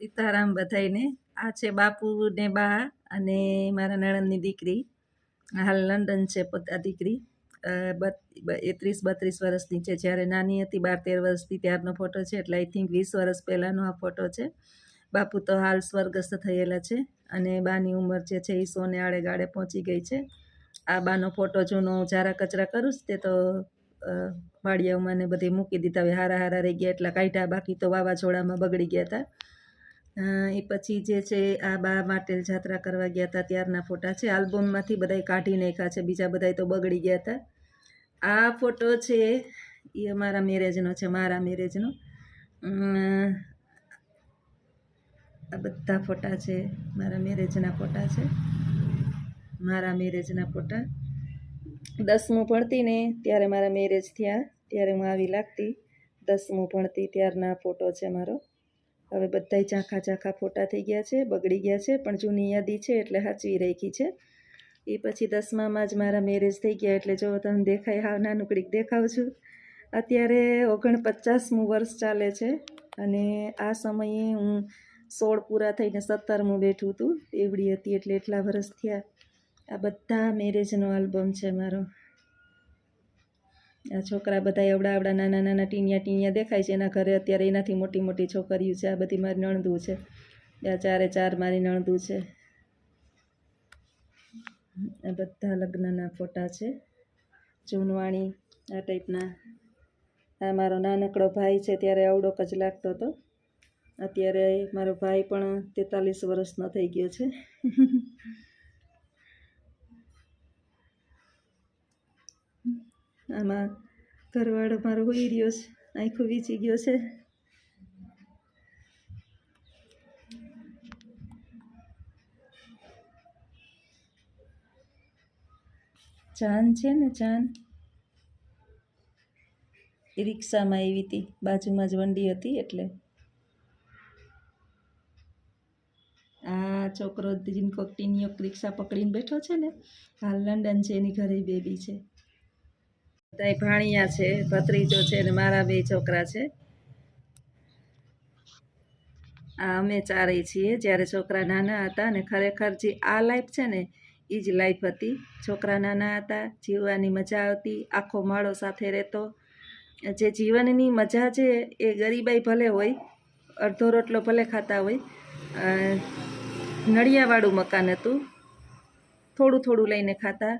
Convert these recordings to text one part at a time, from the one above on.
સીતારામ બધાઈને આ છે બાપુ ને બા અને મારા નણંદની દીકરી. હાલ લંડન છે પોતા દીકરી. બ- બત્રીસ વર્ષની છે. જ્યારે નાની હતી બાર તેર વર્ષની ત્યારનો ફોટો છે. એટલે આઈ થિંક વીસ વર્ષ પહેલાંનો આ ફોટો છે. બાપુ તો હાલ સ્વર્ગસ્થ થયેલા છે અને બાની ઉંમર જે છે એ સોને આડે ગાળે પહોંચી ગઈ છે. આ બાનો ફોટો જૂનો હું જારા કચરા કરું તે તો વાડિયાઓમાં ને બધી મૂકી દીધા. હવે હારા હારા રહી ગયા. એટલા કાઢ્યા. બાકી તો વાવાઝોડામાં બગડી ગયા હતા. એ પછી જે છે, આ બા માટેલ જાત્રા કરવા ગયા હતા ત્યારના ફોટા છે. આલ્બમમાંથી બધાય કાઢી નાખ્યા છે. બીજા બધાય તો બગડી ગયા હતા આ ફોટો છે એ અમારા મેરેજનો છે, મારા મેરેજનો. આ બધા ફોટા છે, મારા મેરેજના ફોટા છે. મારા મેરેજના ફોટા. દસમું ભણતી ને ત્યારે મારા મેરેજ થયા. ત્યારે હું આવી લાગતી. દસમું ભણતી ત્યારના ફોટો છે મારો. હવે બધાય ઝાંખા ઝાંખા ફોટા થઈ ગયા છે, બગડી ગયા છે, પણ જૂની યાદી છે એટલે સાચવી રાખી છે. એ પછી દસમામાં જ મારા મેરેજ થઈ ગયા એટલે જો તમને દેખાય હાવ નાનકડીક દેખાવ છું. અત્યારે ઓગણપચાસમું વર્ષ ચાલે છે અને આ સમયે હું સોળ પૂરા થઈને સત્તરમું બેઠું હતું એવડી હતી એટલે એટલા વર્ષ થયા. આ બધા મેરેજનો આલ્બમ છે મારો. આ છોકરા બધા એવડા એવડા નાના નાના ટીણિયા ટીણિયા દેખાય છે એના ઘરે અત્યારે એનાથી મોટી મોટી છોકરીઓ છે. આ બધી મારી નણંદું છે. આ ચારે ચાર મારી નણંદું છે. આ બધા લગ્નના ફોટા છે. જૂનવાણી આ ટાઈપના. આ મારો નાનકડો ભાઈ છે ત્યારે અવડોક જ લાગતો હતો. અત્યારે મારો ભાઈ પણ તેતાલીસ વર્ષનો થઈ ગયો છે. આમાં ઘરવાળો મારો હોઈ રહ્યો છે, આંખો વીચી ગયો છે. જાન છે ને જાન? એ રિક્ષામાં આવી હતી, બાજુમાં જ વંડી હતી એટલે. આ છોકરો જીનકો ટીનિયો રિક્ષા પકડીને બેઠો છે ને, હાલ લંડન છે, એની ઘરે બેબી છે. બધાય ભાણિયા છે, ભત્રીજો છે ને મારા બે છોકરા છે. આ અમે ચારેય છીએ, જ્યારે છોકરા નાના હતા ને ખરેખર જે આ લાઈફ છે ને એ જ લાઈફ હતી. છોકરા નાના હતા, જીવવાની મજા આવતી, આખો માળો સાથે રહેતો. જે જીવનની મજા છે એ ગરીબાઈ ભલે હોય, અડધો રોટલો ભલે ખાતા હોય નળિયાવાળું મકાન હતું. થોડું થોડું લઈને ખાતા.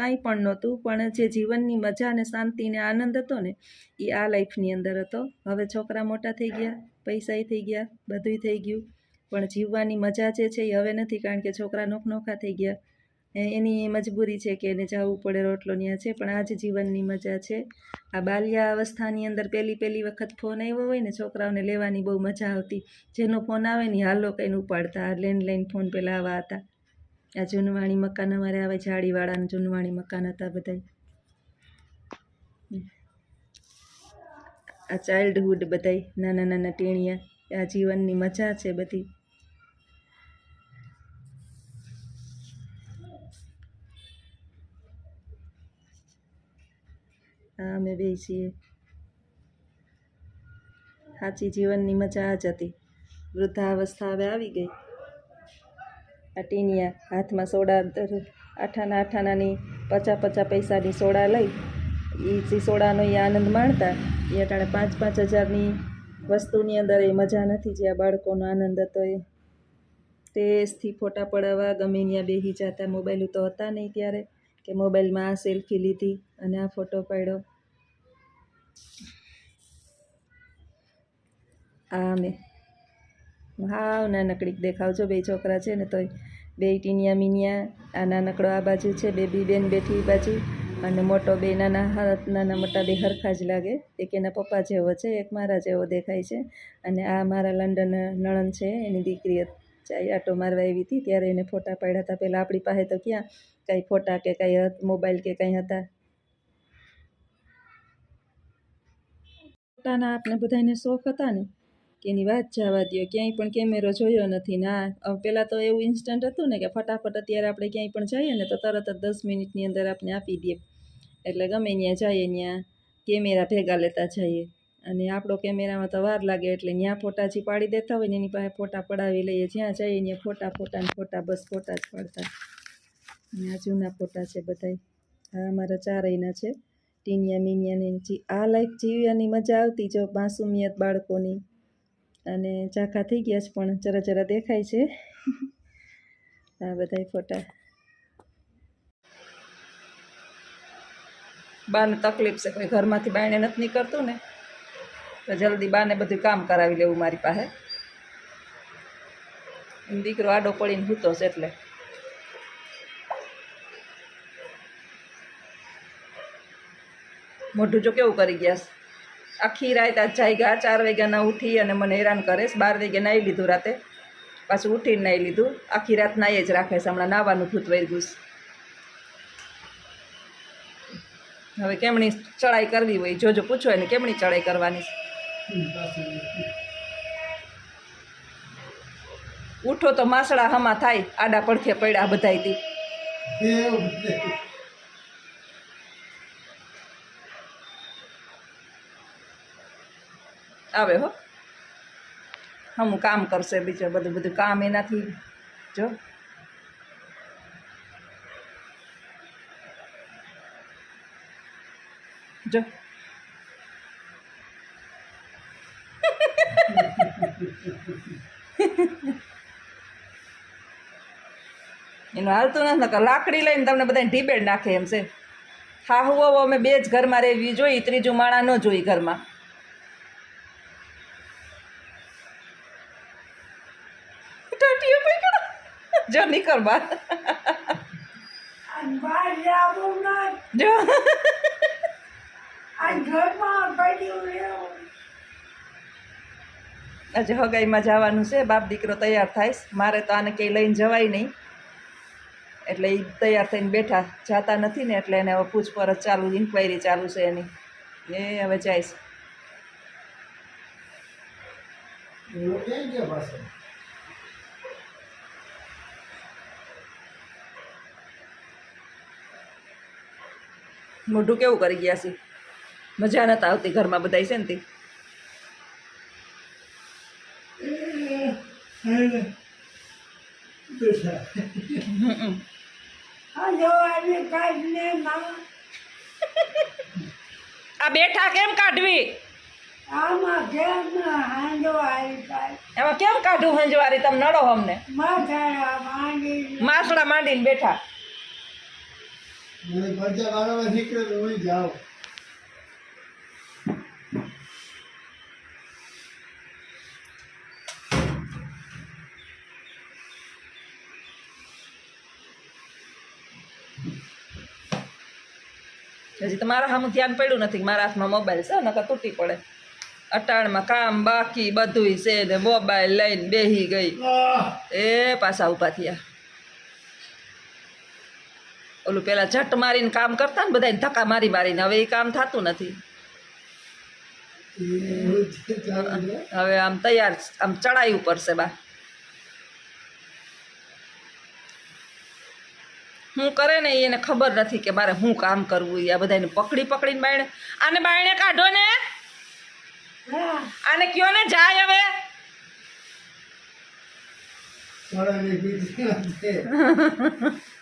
કાંઈ પણ નહોતું, પણ જે જીવનની મજા અને શાંતિ ને આનંદ હતો ને, એ આ લાઈફની અંદર હતો. હવે છોકરા મોટા થઈ ગયા, પૈસાય થઈ ગયા, બધુંય થઈ ગયું. પણ જીવવાની મજા જે છે એ હવે નથી, કારણ કે છોકરા નોખનોખા થઈ ગયા. એની મજબૂરી છે કે એને જવું પડે રોટલો ન્યા છે, પણ આ જ જીવનની મજા છે. આ બાલ્યા અવસ્થાની અંદર પહેલી પહેલી વખત ફોન આવ્યો હોય ને, છોકરાઓને લેવાની બહુ મજા આવતી. જેનો ફોન આવે ને હાલો કહીને ઉપાડતા લેન્ડલાઇન ફોન પહેલાં આવા હતા. આ જૂનવાણી મકાન અમારે આવે જાળીવાળાના જૂનવાણી મકાન હતા બધાય. આ ચાઇલ્ડહુડ બધાય, નાના નાના ટેણિયા, આ જીવનની મજા છે બધી. હા અમે બે છીએ. સાચી જીવનની મજા જ હતી. વૃદ્ધાવસ્થા હવે આવી ગઈ. આ ટીનિયા હાથમાં સોડા આઠાના આઠાનાની પચા પચા પૈસાની સોડા લઈ. એ સોડાનો એ આનંદ માણતા એ અટાણે પાંચ પાંચ હજારની વસ્તુની અંદર એ મજા નથી જે આ બાળકોનો આનંદ હતો એ. તેજથી ફોટા પડાવવા ગમે ત્યાં બેસી જતા, મોબાઈલ તો હતા નહીં ત્યારે કે મોબાઈલમાં આ સેલ્ફી લીધી અને આ ફોટો પાડ્યો. આ અમે હાવ નાનકડીક દેખાવજો બે છોકરા છે ને તોય. બે ટીનિયા મીનિયા, આ નાનકડો આ બાજુ છે બેબી બેન બેઠી બાજુ. અને મોટો બે નાના હાથ, નાના મોટા બે હરખા જ લાગે. એક એના પપ્પા જેવો છે, એક મારા જેવો દેખાય છે. અને આ મારા લંડન નણંદ છે, એની દીકરી ચાઈ આટો મારવા આવી હતી, ત્યારે એને ફોટા પાડ્યા હતા. પહેલાં આપણી પાસે તો ક્યાં કાંઈ ફોટા કે કાંઈ મોબાઈલ કે કંઈ હતા. ફોટાના આપણે બધાને શોખ હતા ને? કે એની વાત જવા દો ક્યાંય પણ કેમેરો જોયો નથી. ના પહેલાં તો એવું ઇન્સ્ટન્ટ હતું ને કે ફટાફટ અત્યારે આપણે ક્યાંય પણ જઈએ ને તો તરત જ દસ મિનિટની અંદર આપણે આપી દઈએ એટલે ગમે ત્યાં જઈએ ત્યાં કેમેરા ભેગા લેતા જઈએ. અને આપણો કેમેરામાં તો વાર લાગે એટલે ત્યાં ફોટા જે પાડી દેતા હોય ને એની પાસે ફોટા પડાવી લઈએ. જ્યાં જઈએ ત્યાં ફોટા ફોટા ને ફોટા, બસ ફોટા જ પડતા. આ જૂના ફોટા છે બધાય. આ અમારા ચારેયના છે. ટીનિયા મિનિયાની આ લાઈફ જીવવાની મજા આવતી જો માસુમિયત બાળકોની. અને ચાખા થઈ ગયા છે પણ જરા જરા દેખાય છે. આ બધાય ફોટા. બાને તકલીફ છે, કોઈ ઘરમાંથી બાયણે નથી નીકળતું ને, તો જલ્દી બાને બધું કામ કરાવી લેવું મારી પાસે. દીકરો આડો પડીને હૂતો છે એટલે. મોઢું જો કેવું કરી ગયા આખી રાત આ જાગ્યા ચાર વાગ્યાના ઉઠી અને મને હેરાન કરે બાર વાગ્યા નાહી લીધું રાતે. પાછું ઉઠીને નાહી લીધું. આખી રાત નાહી જ રાખે છે. હમણાં નાવાનું ભૂત વૈરગું હવે કેમણી ચડાઈ કરવી હોય? જોજો, પૂછો એને કેમણી ચડાઈ કરવાની ઉઠો તો માસડા હમા થાય. આડા પડખે પડ્યા બધાયથી. આવે હો. હમ કામ કરશે બીજું બધું બધું કામ એનાથી, જો. જો. એનું હાલતું નથી લાકડી લઈને તમને બધાને ઢીબેડ નાખે એમ છે. હા, હું અમે બે જ ઘરમાં રહેવી જોઈ ત્રીજું માણા ન જોઈ ઘરમાં ટાટીઓ પકડો જો નીકળ ન. જો. આજે હગાઈમાં જવાનું છે બાપ દીકરો તૈયાર થાય મારે તો આને કંઈ લઈને જવાય નહીં. એટલે એ તૈયાર થઈને બેઠા. જાતા નથી ને એટલે એને હવે પૂછપરછ ચાલુ ઇન્ક્વાયરી ચાલુ છે એની. એ હવે જાય મોઢું કેવું કરી ગયા છે? મજા નતા આવતી ઘરમાં બધા છે ને તે? આ બેઠા કેમ કાઢવી? આમાં કેમ એમાં કેમ કાઢું હંજવારી? તમે નડો અમને. માસડા માંડીને બેઠા. મને બચ્ચા વાળવા નીકળે તો હું જાઉં. હજી તમારા સામે ધ્યાન પડ્યું નથી કે મારા હાથમાં મોબાઈલ છે નકર તૂટી પડે. અટાણમાં કામ બાકી બધુંય છે ને મોબાઈલ લઈને બેહી ગઈ. એ પાછા ઊભા થયા. ઓલું પેલા ઝટ મારીને કામ કરતા ને બધાને ધક્કા મારી મારીને. હવે એ કામ થતું નથી. હવે આમ તૈયાર આમ ચડાયું પડશે બા. હું કરે ને એને ખબર નથી કે મારે હું કામ કરવું આ બધાને પકડી પકડીને બાયણે આને બાયણે કાઢો ને. આને કયો ને જાય હવે. બીજી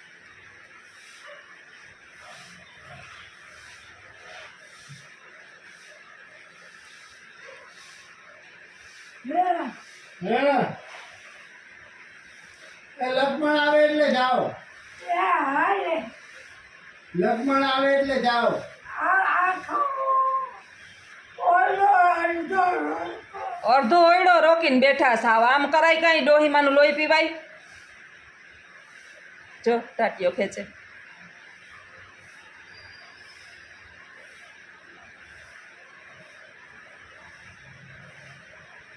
લક્ષ્મણ આવે એટલે જાઓ. લક્ષ્મણ આવે એટલે જાઓ. અડધો ઓયડો રોકીને બેઠા સાવ આમ કરાય કાંઈ? ડોહીમાનું લોહી પીવાય? જો ટાટીઓ ખેંચે.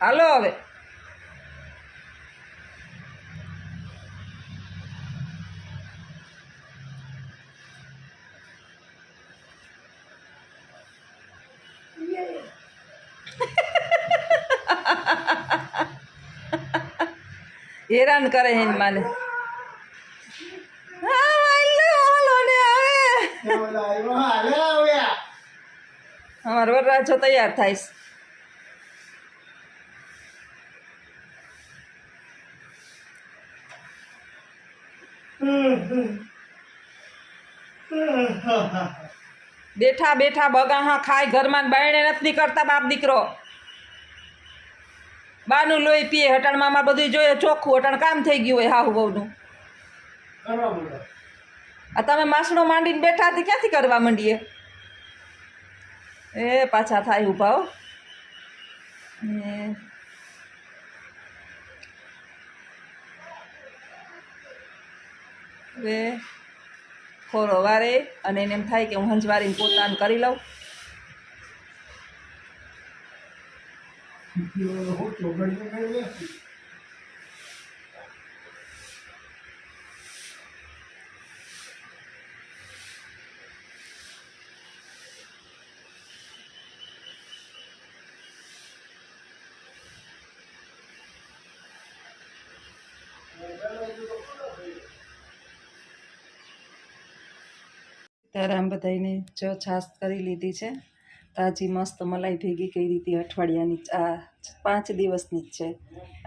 હાલો હવે. હેરાન કરે એને માને. અમારો વરરાજો તૈયાર થાય છે. બેઠા બેઠા બગાહા ખાય, ઘરમાં બાયણે નથી કરતા બાપ દીકરો. બાનું લોહી પીએ, હટાણમાં અમારે બધું જોઈએ, ચોખ્ખું હટાણ કામ થઈ ગયું હોય હાહુ બહુનું આ તમે માસણો માંડીને બેઠા હતી, ક્યાંથી કરવા માંડીએ? એ પાછા થાય ઊભા હો. હવે ખોરો વારે અને એને એમ થાય કે હું હંજવારીને પોતાને કરી લઉં. હું ચોગડિયું કરી લે ત્યારે આમ બધાને જો છાશ કરી લીધી છે. તાજી મસ્ત મલાઈ ભેગી કરી દીધી અઠવાડિયાની આ પાંચ દિવસની જ છે.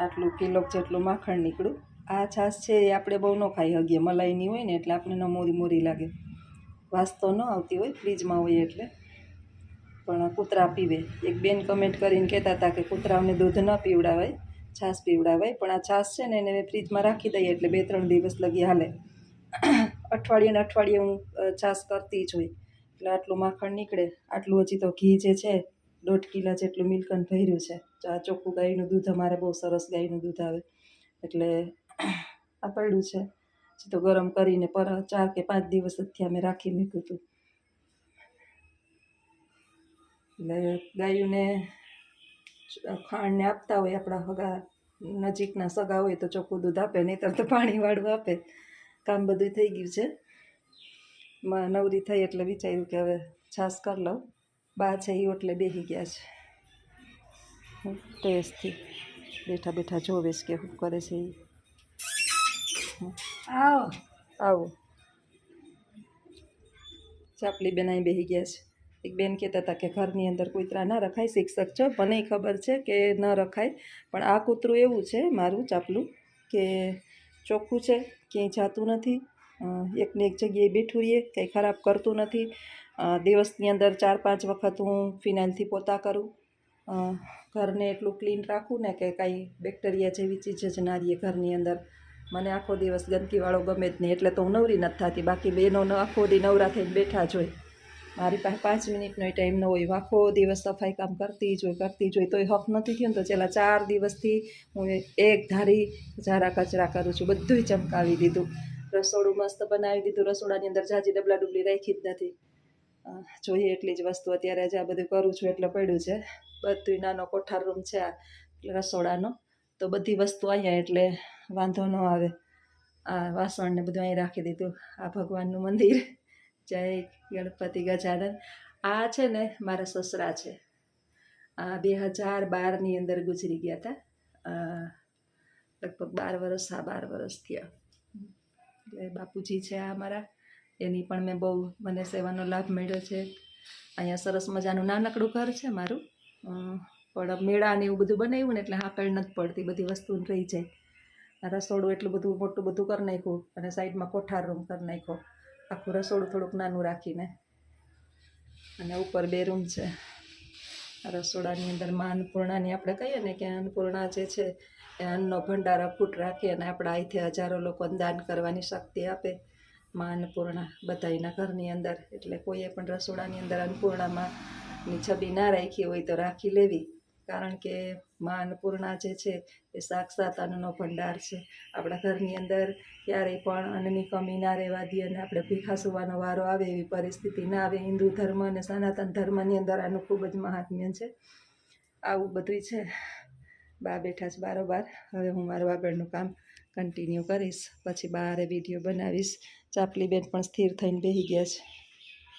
આટલું કિલો જેટલું માખણ નીકળ્યું. આ છાશ છે એ આપણે બહુ ન ખાઈ હગીએ મલાઈની હોય ને એટલે આપણે ન મોરી મોરી લાગે. વાસ તો ન આવતી હોય, ફ્રીજમાં હોય એટલે. પણ કૂતરા પીવે. એક બેન કમેન્ટ કરીને કહેતા હતા કે કૂતરાઓને દૂધ ન પીવડાવાય, છાશ પીવડાવાય. પણ આ છાશ છે ને એને ફ્રીજમાં રાખી દઈએ એટલે બે ત્રણ દિવસ લગી હાલે. અઠવાડિયે ને અઠવાડિયે હું છાશ કરતી જ હોય. એટલે આટલું માખણ નીકળે. આટલું હજી તો ઘી જે છે, દોઢ કિલા જેટલું મિલ્કન ભર્યું છે. તો આ ચોખ્ખું ગાયનું દૂધ અમારે બહુ સરસ ગાયનું દૂધ આવે. એટલે આ પડ્યું છે. હજી તો ગરમ કરીને પર ચાર કે પાંચ દિવસ જ થયા મેં રાખી મૂક્યું હતું. એટલે ગાયોને ખાંડને આપતા હોય આપણા હગા નજીકના સગા હોય તો ચોખ્ખું દૂધ આપે, નહીંતર તો પાણીવાળું આપે. કામ બધું થઈ ગયું છે. માં નવરી થઈ એટલે વિચાર્યું કે હવે છાશ કરી લઉં. બા છે એ ઓટલે બેસી ગયા છે. ટેસ્ટથી બેઠા બેઠા જોવે છે કે શું કરે છે એ આવો. આવો. ચાપલી બેન અહીં બેસી ગયા છે. એક બેન કહેતા હતા કે ઘરની અંદર કૂતરા ના રખાય શિક્ષક છો મને ખબર છે કે ન રખાય પણ આ કૂતરું એવું છે મારું ચાપલું કે ચોખ્ખું છે ક્યાંય જાતું નથી એકને એક જગ્યાએ બેઠું રહીએ, કંઈ ખરાબ કરતું નથી. દિવસની અંદર ચાર પાંચ વખત હું ફિનાઇલથી પોતા કરું. ઘરને એટલું ક્લીન રાખું ને કે કાંઈ બેક્ટેરિયા જેવી ચીજ જ ના રહીએ ઘરની અંદર. મને આખો દિવસ ગંદકીવાળો ગમે જ નહીં, એટલે તો હું નવરી નથી થતી. બાકી બેનો આખો દી નવરા થઈને બેઠા જ હોય. મારી પાસે પાંચ મિનિટનો ટાઈમ ન હોય આખો દિવસ સફાઈ કામ કરતી જ હોય, કરતી જ હોય. તોય હક નથી થયું તો છેલ્લા ચાર દિવસથી હું એક ધારી ઝારા કચરા કરું છું. બધુંય ચમકાવી દીધું. રસોડું મસ્ત બનાવી દીધું, રસોડાની અંદર જાજી ડબલા ડુબલી રાખી જ નથી. જોઈએ એટલી જ વસ્તુ અત્યારે જ આ બધું કરું છું એટલે પડ્યું છે. બધું નાનો કોઠાર રૂમ છે આ રસોડાનો. તો બધી વસ્તુ અહીંયા એટલે વાંધો ન આવે. આ વાસણને બધું અહીં રાખી દીધું. આ ભગવાનનું મંદિર. જય ગણપતિ ગજાનન. આ છે ને મારા સસરા છે. આ બે હજાર બારની અંદર ગુજરી ગયા હતા લગભગ બાર વર્ષ હા, બાર વર્ષ થયા. એટલે બાપુજી છે આ મારા. એની પણ મેં બહુ મને સેવાનો લાભ મળ્યો છે. અહીંયા સરસ મજાનું નાનકડું ઘર છે મારું. પણ મેળા ને એવું બધું બનાવ્યું ને એટલે હાકળ નથી પડતી, બધી વસ્તુ રહી જાય. રસોડું એટલું બધું મોટું બધું કરી નાખ્યું અને સાઈડમાં કોઠાર રૂમ કરી નાખ્યો. આખું રસોડું થોડુંક નાનું રાખીને. અને ઉપર બે રૂમ છે. રસોડાની અંદરમાં અન્નપૂર્ણાની આપણે કહીએ ને કે અન્નપૂર્ણા જે છે અન્નનો ભંડાર અખૂટ રાખી અને આપણા અહીંથી હજારો લોકોને દાન કરવાની શક્તિ આપે. માં અન્નપૂર્ણા બધાયના ઘરની અંદર. એટલે કોઈએ પણ રસોડાની અંદર અન્નપૂર્ણામાં ની છબી ના રાખી હોય તો રાખી લેવી. કારણ કે માં અન્નપૂર્ણા જે છે એ સાક્ષાત અન્નનો ભંડાર છે. આપણા ઘરની અંદર ક્યારેય પણ અન્નની કમી ના રહેવા દઈએ અને આપણે ભીખા સુવાનો વારો આવે એવી પરિસ્થિતિ ના આવે. હિન્દુ ધર્મ અને સનાતન ધર્મની અંદર આનું ખૂબ જ મહાત્મ્ય છે. આવું બધું છે. બા બેઠા છે બારોબાર. હવે હું મારું આગળનું કામ કન્ટિન્યુ કરીશ. પછી બારે વીડિયો બનાવીશ. ચાપલી બેન પણ સ્થિર થઈને બેસી ગયા છે.